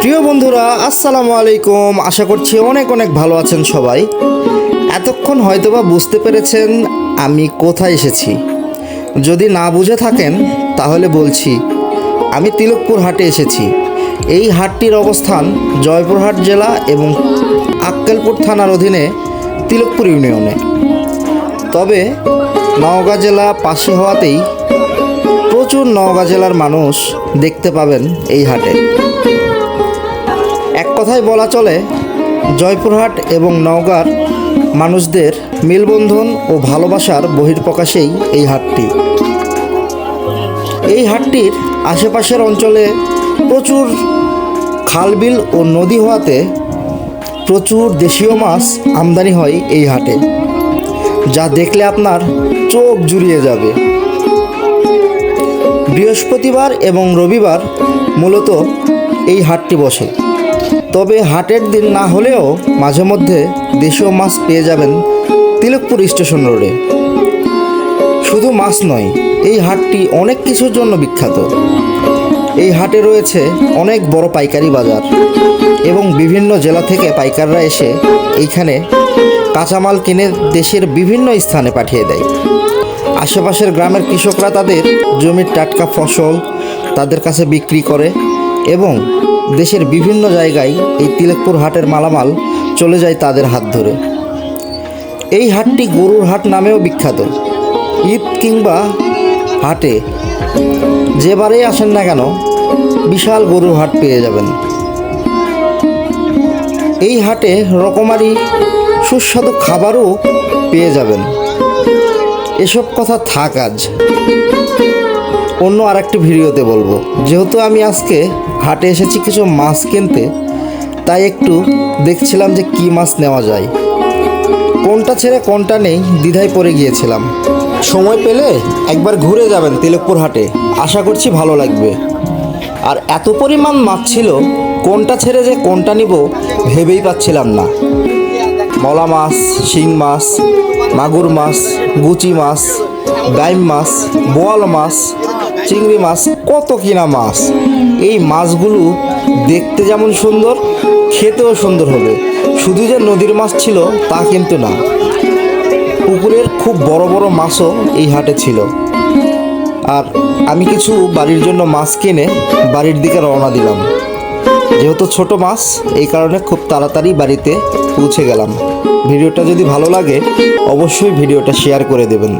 প্রিয় বন্ধুরা, আসসালামু আলাইকুম। আশা করছি অনেক অনেক ভালো আছেন সবাই। এতক্ষণ হয়তোবা বুঝতে পেরেছেন আমি কোথায় এসেছি। যদি না বুঝে থাকেন, তাহলে বলছি, আমি তিলকপুর হাটে এসেছি। এই হাটটির অবস্থান জয়পুরহাট জেলা এবং আক্কেলপুর থানার অধীনে তিলকপুর ইউনিয়নে। তবে নওগাঁ জেলা পাশে হওয়াতেই প্রচুর নওগাঁ জেলার মানুষ দেখতে পাবেন এই হাটে। এক কথায় বলা চলে, জয়পুরহাট এবং নওগাঁর মানুষদের মেলবন্ধন ও ভালোবাসার বহির্প্রকাশেই এই হাটটি। এই হাটটির আশেপাশের অঞ্চলে প্রচুর খালবিল ও নদী হওয়াতে প্রচুর দেশীয় মাছ আমদানি হয় এই হাটে, যা দেখলে আপনার চোখ জুড়িয়ে যাবে। বৃহস্পতিবার এবং রবিবার মূলত এই হাটটি বসে। তবে হাটের দিন না হলেও মাঝে মধ্যে দেশীয় মাছ পেয়ে যাবেন তিলকপুর স্টেশন রোডে। শুধু মাছ নয়, এই হাটটি অনেক কিছুর জন্য বিখ্যাত। এই হাটে রয়েছে অনেক বড় পাইকারি বাজার এবং বিভিন্ন জেলা থেকে পাইকাররা এসে এইখানে কাঁচামাল কিনে দেশের বিভিন্ন স্থানে পাঠিয়ে দেয়। আশেপাশের গ্রামের কৃষকরা তাদের জমির টাটকা ফসল তাদের কাছে বিক্রি করে এবং দেশের বিভিন্ন জায়গায় এই তিলকপুর হাটের মালামাল চলে যায় তাদের হাত ধরে। এই হাটটি গরুর হাট নামেও বিখ্যাত। ঈদ কিংবা হাটে যেবারেই আসেন না কেন, বিশাল গরুর হাট পেয়ে যাবেন। এই হাটে রকমারি সুস্বাদু খাবারও পেয়ে যাবেন। এসব কথা থাক আজ। অন্য আরেকটি ভিডিওতে বলব। যেহেতু আমি আজকে হাটে এসেছি কিছু মাছ কিনতে, তাই একটু দেখছিলাম যে কি মাছ নেওয়া যায়। কোনটা ছেড়ে কোনটা নেই, দ্বিধায় পড়ে গিয়েছিলাম। সময় পেলে একবার ঘুরে যাবেন তিলকপুর হাটে। আশা করছি ভালো লাগবে। আর এত পরিমাণ মাছ ছিল, কোনটা ছেড়ে যে কোনটা নিব ভেবেই পাচ্ছিলাম না। মলা মাছ, শিং মাছ, মাগুর মাছ, গুচি মাছ, ডাইম মাছ, বোয়াল মাছ, চিংড়ি মাছ, কত কিনা মাছ। এই মাছগুলো দেখতে যেমন সুন্দর, খেতেও সুন্দর হবে। শুধু যে নদীর মাছ ছিল তা কিন্তু না। পুকুরের খুব বড় বড় মাছও এই হাটে ছিল। আর আমি কিছু বাড়ির জন্য মাছ কিনে বাড়ির দিকে রওনা দিলাম। যেহেতু ছোট মাছ, এই কারণে খুব তাড়াতাড়ি বাড়িতে পৌঁছে গেলাম। ভিডিওটা যদি ভালো লাগে, অবশ্যই ভিডিওটা শেয়ার করে দেবেন।